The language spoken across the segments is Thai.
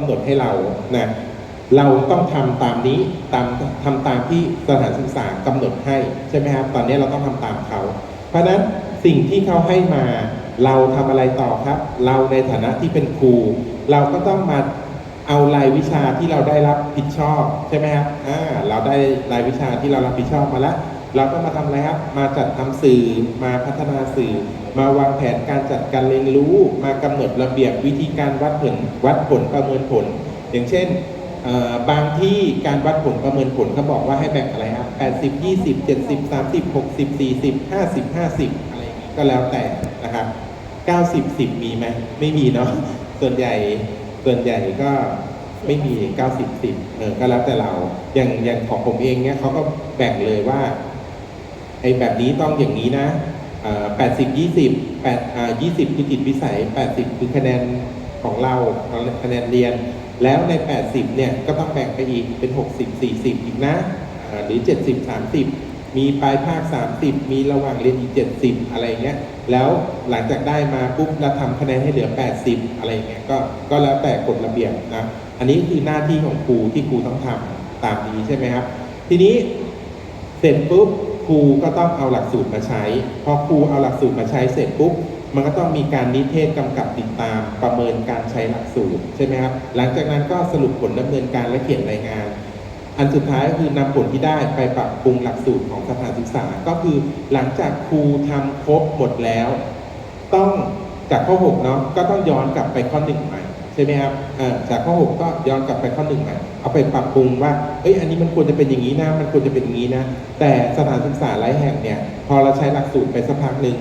กำหนดให้เรานะเราต้องทำตามนี้ตามทำตามที่สถานศึกษากำหนดให้ใช่ไหมครับ ตอนนี้เราต้องทำตามเขา เพราะฉะนั้นสิ่งที่เขาให้มาเราทำอะไรต่อครับ เราในฐานะที่เป็นครู เราก็ต้องมาเอารายวิชาที่เราได้รับผิดชอบใช่ไหมครับอ่าเราได้รายวิชาที่เรารับผิดชอบมาแล้ว เราก็มาทำอะไรครับ มาจัดทำสื่อ มาพัฒนาสื่อ มาวางแผนการจัดการเรียนรู้ มากำหนดระเบียบวิธีการวัดผลวัดผลประเมินผล อย่างเช่นเอ่อบางที่การวัดผลประเมินผลเขาบอกว่าให้แบ่งอะไรครับ80 20 70 30 60 40 50 50 อะไรอย่างนี้ก็แล้วแต่นะครับ 90 10 มีไหมไม่มีเนาะส่วนใหญ่ส่วนใหญ่ก็ไม่มี 90 10เออก็แล้วแต่เราอย่างอย่างของผมเองเนี่ยเขาก็แบ่งเลยว่า ไอ้แบบนี้ต้องอย่างนี้นะแปดสิบยี่สิบแปดยี่สิบคือจิตวิสัยแปดสิบคือคะแนนของเราคะแนนเรียน แล้วใน 80 เนี่ย ก็ต้องแบ่งไปอีกเป็น 60 40 อีกนะ หรือ 70 30 มีปลายภาค 30 มีระหว่างเรียนอีก 70 อะไรเงี้ย แล้วหลังจากได้มาปุ๊บเราทำคะแนนให้เหลือ 80 อะไรเงี้ย ก็ ก็แล้วแต่กฎระเบียบนะ อันนี้คือหน้าที่ของครูที่ครูต้องทำตามนี้ใช่ไหมครับ ทีนี้เสร็จปุ๊บ ครูก็ต้องเอาหลักสูตรมาใช้ พอครูเอาหลักสูตรมาใช้เสร็จปุ๊บ มันก็ต้องมีการนิเทศกำกับติดตามประเมินการใช้หลักสูตรใช่ไหมครับ หลังจากนั้นก็สรุปผลดำเนินการและเขียนรายงาน อันสุดท้ายก็คือนำผลที่ได้ไปปรับปรุงหลักสูตรของสถานศึกษา ก็คือหลังจากครูทำครบหมดแล้ว ต้องจากข้อ6เนาะก็ต้องย้อนกลับไปข้อหนึ่งม่ใช่ไหมครับจากข้อ 6 ก็ย้อนกลับไปข้อหนึ่งใหม่เอาไปปรับปรุงว่า เอ้ย อันนี้มันควรจะเป็นอย่างนี้นะ มันควรจะเป็นอย่างนี้นะ แต่สถานศึกษาหลายแห่งเนี่ย พอเราใช้หลักสูตรไปสักพักหนึ่ง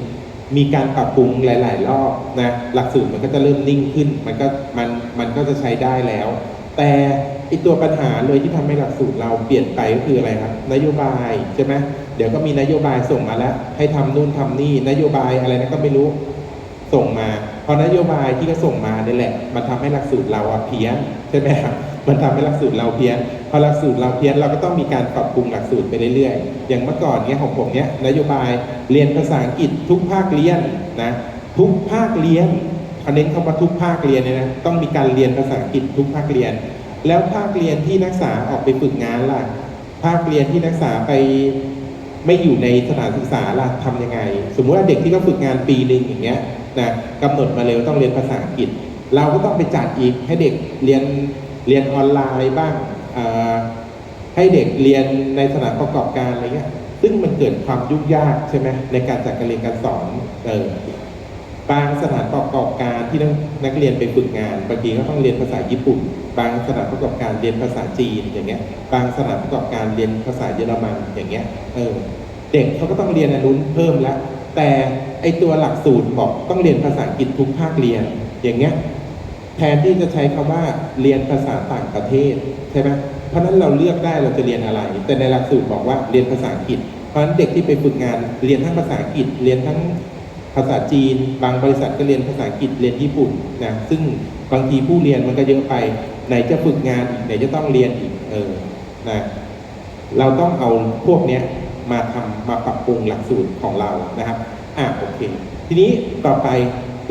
มีการปรับปรุงหลาย ๆ รอบนะ หลักสูตรมันก็จะเริ่มนิ่งขึ้น มันก็มันมันก็จะใช้ได้แล้ว แต่ไอตัวปัญหาเลยที่ทำให้หลักสูตรเราเปลี่ยนไปก็คืออะไรครับ นโยบายใช่ไหมเดี๋ยวก็มีนโยบายส่งมาแล้ว ให้ทำนู่นทำนี่ นโยบายอะไรนะก็ไม่รู้ ส่งมา พอนโยบายที่เขาส่งมาเนี่ยแหละ มันทำให้หลักสูตรเราอะเพี้ยนใช่ไหมครับมันทำให้หลักสูตรเราเพี้ยนพอหลักสูตรเราเพี้ยนเราก็ต้องมีการปรับปรุงหลักสูตรไปเรื่อยๆ อย่างเมื่อก่อนเนี้ยของผมเนี้ยนโยบายเรียนภาษาอังกฤษทุกภาคเรียนนะทุกภาคเรียนเขาเน้นคำว่าทุกภาคเรียนเนี่ยนะต้องมีการเรียนภาษาอังกฤษทุกภาคเรียน แล้วภาคเรียนที่นักศึกษาออกไปฝึกงานล่ะภาคเรียนที่นักศึกษาไป ไม่อยู่ในสถานศึกษาล่ะทำยังไง สมมุติว่าเด็กที่เขาฝึกงานปีหนึ่งอย่างเงี้ยนะกำหนดมาเลยว่าต้องเรียนภาษาอังกฤษ เราก็ต้องไปจัดอีกให้เด็กเรียนเรียนออนไลน์บ้างให้เด็กเรียนในสถานประกอบการอะไรเงี้ยซึ่งมันเกิดความยุ่งยากใช่ไหมในการจัดการเรียนการสอนเออ บางสถานประกอบการที่นักนักเรียนไปฝึกงานบางทีก็ต้องเรียนภาษาญี่ปุ่น บางสถานประกอบการเรียนภาษาจีนอย่างเงี้ย บางสถานประกอบการเรียนภาษาเยอรมันอย่างเงี้ยเออเด็กเขาก็ต้องเรียนอนุนเพิ่มแล้วแต่ไอตัวหลักสูตรบอกต้องเรียนภาษาอังกฤษทุกภาคเรียนอย่างเงี้ยแทนที่จะใช้คำว่าเรียนภาษาต่างประเทศใช่ไหมเพราะนั้นเราเลือกได้เราจะเรียนอะไร แต่ในหลักสูตรบอกว่าเรียนภาษาอังกฤษเพราะฉะนั้นเด็กที่ไปฝึกงานเรียนทั้งภาษาอังกฤษเรียนทั้ง ภาษาจีน บางบริษัทก็เรียนภาษาอังกฤษเรียนญี่ปุ่นนะซึ่งบางทีผู้เรียนมันก็เยอะไป ไหนจะฝึกงานอีกไหนจะต้องเรียนอีกเออนะเราต้องเอาพวกเนี้ยมาทำมาปรับปรุงหลักสูตรของเรานะครับอะโอเคทีนี้ต่อไป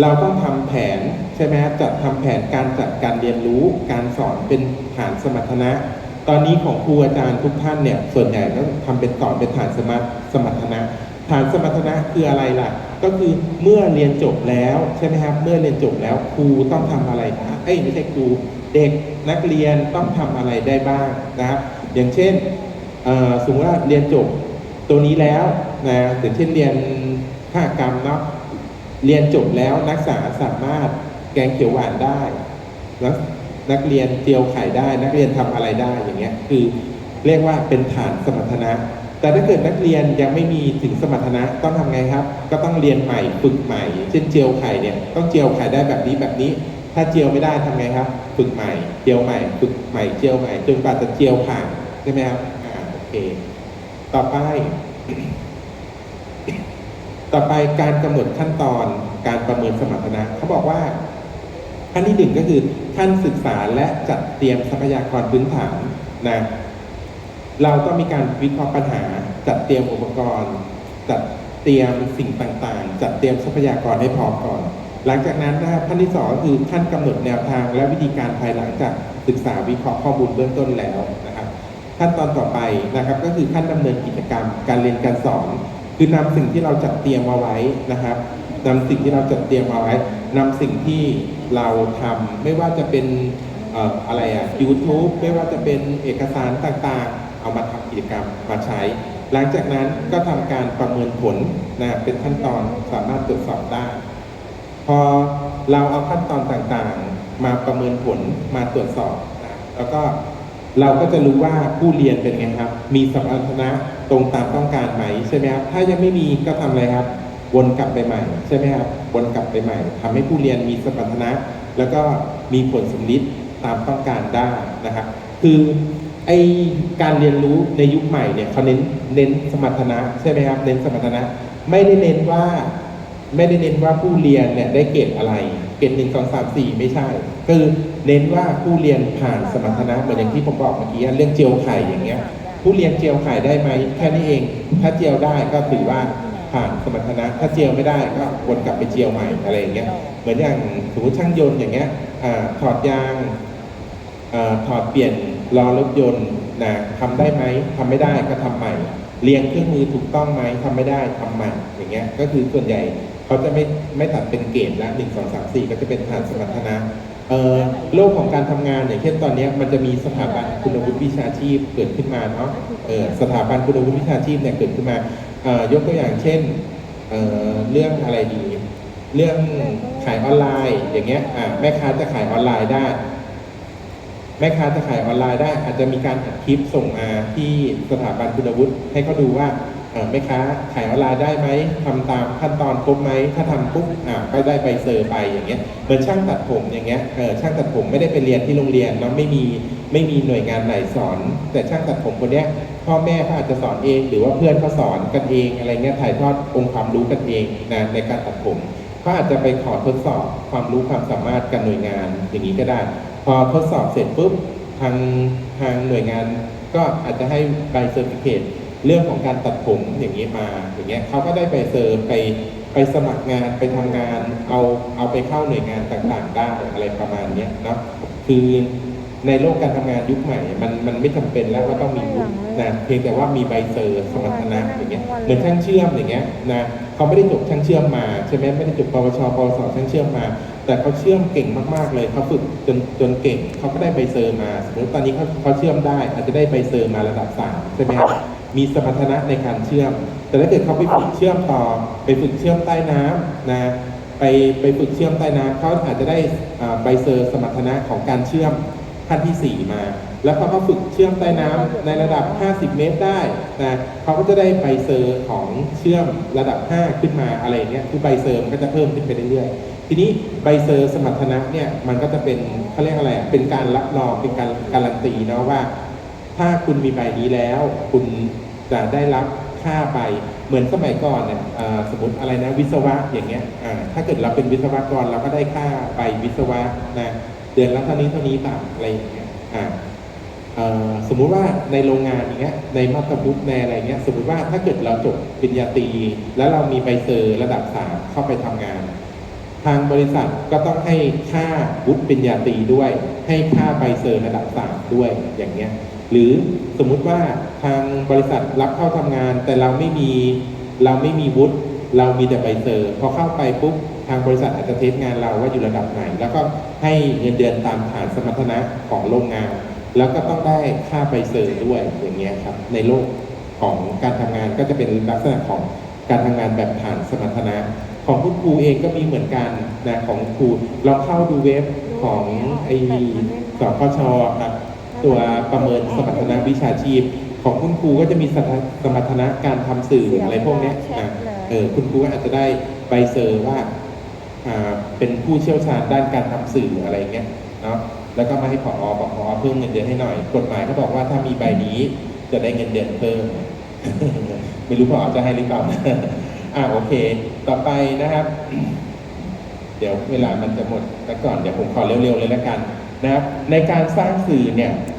เราต้องทำแผนใช่ไหมจัดทำแผนการจัดการเรียนรู้การสอนเป็นฐานสมรรถนะ ตอนนี้ของครูอาจารย์ทุกท่านเนี่ยส่วนใหญ่ต้องทำเป็นสอนเป็นฐานสมรสมรรถนะ ฐานสมรรถนะคืออะไรล่ะ ก็คือเมื่อเรียนจบแล้วใช่ไหมครับ เมื่อเรียนจบแล้วครูต้องทำอะไรนะเอ้ยไม่ใช่ครูเด็กนักเรียนต้องทำอะไรได้บ้างนะครับอย่างเช่นสมมติว่าเรียนจบตัวนี้แล้วนะอย่างเช่นเรียนภาคกรรมเนาะเรียนจบแล้วนักศึกษาสามารถแกงเขียวหวานได้นักนักเรียนเจียวไข่ได้ นักเรียนทำอะไรได้อย่างเงี้ยคือเรียกว่าเป็นฐานสมรรถนะ แต่ถ้าเกิดนักเรียนยังไม่มีถึงสมรรถนะต้องทำไงครับ ก็ต้องเรียนใหม่ฝึกใหม่ เช่นเจียวไข่เนี่ยต้องเจียวไข่ได้แบบนี้แบบนี้ ถ้าเจียวไม่ได้ทำไงครับ ฝึกใหม่เจียวใหม่ ฝึกใหม่เจียวใหม่จนกว่าจะเจียวผ่านใช่ไหมครับอ่าโอเค ต่อไป ต่อไปการกำหนดขั้นตอนการประเมินสมรรถนะเขาบอกว่าขั้นที่หนึ่งก็คือขั้นศึกษาและจัดเตรียมทรัพยากรพื้นฐานนะ เราต้องมีการวิเคราะห์ปัญหา จัดเตรียมอุปกรณ์ จัดเตรียมสิ่งต่างๆ จัดเตรียมทรัพยากรให้พร้อมก่อน หลังจากนั้นนะครับขั้นที่สองก็คือขั้นกำหนดแนวทางและวิธีการภายหลังจากศึกษาวิเคราะห์ข้อมูลเบื้องต้นแล้วนะครับขั้นตอนต่อไปนะครับก็คือขั้นดำเนินกิจกรรม การเรียนการสอน คือนำสิ่งที่เราจัดเตรียมมาไว้นะครับนำสิ่งที่เราจัดเตรียมมาไว้นำสิ่งที่เราทำไม่ว่าจะเป็นเอ่ออะไรอะ YouTube ไม่ว่าจะเป็นเอกสารต่างๆ เอามาทำกิจกรรมมาใช้ หลังจากนั้นก็ทำการประเมินผลนะเป็นขั้นตอนสามารถตรวจสอบได้ พอเราเอาขั้นตอนต่างๆ มาประเมินผลมาตรวจสอบนะแล้วก็เราก็จะรู้ว่าผู้เรียนเป็นไงครับ มีสมรรถนะตรงตามต้องการไหมใช่ไหมครับ ถ้ายังไม่มีก็ทำอะไรครับ วนกลับไปใหม่ใช่ไหมครับ วนกลับไปใหม่ทำให้ผู้เรียนมีสมรรถนะ แล้วก็มีผลสำลิดตามต้องการได้นะครับ คือ ไอการเรียนรู้ในยุคใหม่เนี่ยเขาเน้นเน้นสมรรถนะใช่ไหมครับ เน้นสมรรถนะ ไม่ได้เน้นว่า ไม่ได้เน้นว่าผู้เรียนเนี่ยได้เกรดอะไร เกรดหนึ่งสองสามสี่ไม่ใช่ คือเน้นว่าผู้เรียนผ่านสมรรถนะเหมือนอย่างที่ผมบอกเมื่อกี้เรื่องเจียวไข่อย่างเงี้ย ผู้เรียนเจียวไข่ได้ไหมแค่นี้เอง ถ้าเจียวได้ก็ถือว่าผ่านสมรรถนะ ถ้าเจียวไม่ได้ก็วนกลับไปเจียวใหม่อะไรอย่างเงี้ย เหมือนอย่างสมมติช่างยนต์อย่างเงี้ยอ่าถอดยางอ่อถอดเปลี่ยน ล้อรถยนต์นะทำได้ไหมทำไม่ได้ก็ทำใหม่ เรียงเครื่องมือถูกต้องไหมทำไม่ได้ทำใหม่อย่างเงี้ยก็คือส่วนใหญ่เขาจะไม่ไม่ตัดเป็นเกรดละหนึ่งสองสามสี่ก็จะเป็นฐานสมรรถนะเอ่อโลกของการทำงานอย่างเช่นตอนนี้มันจะมีสถาบันคุณวุฒิวิชาชีพเกิดขึ้นมาเนาะเออสถาบันคุณวุฒิวิชาชีพเนี่ยเกิดขึ้นมาเอ่อยกตัวอย่างเช่นเอ่อเรื่องอะไรดี เรื่องขายออนไลน์อย่างเงี้ยอ่าแม่ค้าจะขายออนไลน์ได้ แม่ค้าจะขายออนไลน์ได้ อาจจะมีการอัดคลิปส่งมาที่สถาบันคุณวุฒิให้เขาดูว่าแม่ค้าขายออนไลน์ได้ไหมทำตามขั้นตอนครบไหมถ้าทำปุ๊บอ่าก็ได้ใบเซอร์ไปอย่างเงี้ยเหมือนช่างตัดผมอย่างเงี้ยเออช่างตัดผมไม่ได้ไปเรียนที่โรงเรียนแล้วไม่มีไม่มีหน่วยงานไหนสอน แต่ช่างตัดผมคนเนี้ยพ่อแม่เขาอาจจะสอนเอง หรือว่าเพื่อนเขาสอนกันเองอะไรเงี้ยถ่ายทอดองค์ความรู้กันเองนะในการตัดผมก็อาจจะไปขอทดสอบความรู้ความสามารถกับหน่วยงานอย่างนี้ก็ได้ พอทดสอบเสร็จปุ๊บทางทางหน่วยงานก็อาจจะให้ใบเซอร์ติฟิเคตเรื่องของการตัดผมอย่างนี้มาอย่างเงี้ยเขาก็ได้ไปเซอร์ไปไปสมัครงานไปทำงานเอาเอาไปเข้าหน่วยงานต่างๆได้อะไรประมาณเนี้ยเนาะคือในโลกการทำงานยุคใหม่ มันมันไม่จำเป็นแล้วว่าต้องมีวุฒินะเพียงแต่ว่ามีใบเซอร์สมรรถนะอย่างเงี้ยเหมือนช่างเชื่อมอย่างเงี้ยนะเขาไม่ได้จบช่างเชื่อมมาใช่ไหมไม่ได้จบปวชปวสช่างเชื่อมมา แต่เขาเชื่อมเก่งมากๆเลยเขาฝึกจนจนเก่งเขาก็ได้ใบเซอร์มาสมมติตอนนี้เขาเขาเชื่อมได้ อาจจะได้ใบเซอร์มาระดับสามใช่ไหมครับมีสมรรถนะในการเชื่อม แต่ถ้าเกิดเขาไปฝึกเชื่อมต่อ ไปฝึกเชื่อมใต้น้ำนะไปไปฝึกเชื่อมใต้น้ำเขาอาจจะได้ใบเซอร์สมรรถนะของการเชื่อมขั้นที่สี่มา แล้วพอเขาฝึกเชื่อมใต้น้ำในระดับ 50 เมตรได้นะเขาก็จะได้ใบเซอร์ของเชื่อมระดับ 5 ขึ้นมาอะไรเงี้ยคือใบเซอร์มันก็จะเพิ่มขึ้นไปเรื่อยๆ ทีนี้ใบเซอร์สมรรถนะเนี่ยมันก็จะเป็นเขาเรียกอะไรเป็นการรับรองเป็นการการันตีเนาะว่า ถ้าคุณมีใบนี้แล้ว คุณจะได้รับค่าใบเหมือนสมัยก่อนเนี่ยสมมติอะไรนะวิศวะอย่างเงี้ยถ้าเกิดเราเป็นวิศวกรเราก็ได้ค่าใบวิศวะนะเดือนละเท่านี้เท่านี้ต่างอะไรอย่างเงี้ยสมมุติว่าในโรงงานอย่างเงี้ยในมาตรพุทธในอะไรเงี้ยสมมุติว่าถ้าเกิดเราจบปริญญาตรีแล้วเรามีใบเซอร์ระดับสามเข้าไปทำงาน ทางบริษัทก็ต้องให้ค่าวุฒิปริญญาตรีด้วย ให้ค่าใบเซอร์ระดับสามด้วยอย่างเงี้ยหรือสมมุติว่าทางบริษัทรับเข้าทำงาน แต่เราไม่มีเราไม่มีวุฒิเรามีแต่ใบเซอร์พอเข้าไปปุ๊บทางบริษัทอาจจะเทสงานเราว่าอยู่ระดับไหน แล้วก็ให้เงินเดือนตามฐานสมรรถนะของโรงงาน แล้วก็ต้องได้ค่าใบเซอร์ด้วยอย่างเงี้ยครับในโลกของการทำงานก็จะเป็นลักษณะของการทำงานแบบฐานสมรรถนะ ของคุณครูเองก็มีเหมือนกันนะของครูลองเข้าดูเว็บของไอสพชครับตัวประเมินสมรรถนะวิชาชีพ ของคุณครูก็จะมีสถาสมรรถนะการทำสื่ออะไรพวกเนี้ยนะเออคุณครูก็อาจจะได้ใบเซอร์ว่าอ่าเป็นผู้เชี่ยวชาญด้านการทำสื่ออะไรเงี้ยเนาะแล้วก็มาให้ผอบอกผอเพิ่มเงินเดือนให้หน่อย กฎหมายก็บอกว่าถ้ามีใบนี้จะได้เงินเดือนเพิ่ม ไม่รู้ผอจะให้หรือเปล่าอ่าโอเค ต่อไปนะครับ เดี๋ยวเวลามันจะหมดแต่ก่อนเดี๋ยวผมขอเร็วๆเลยละกันนะครับ ในการสร้างสื่อเนี่ย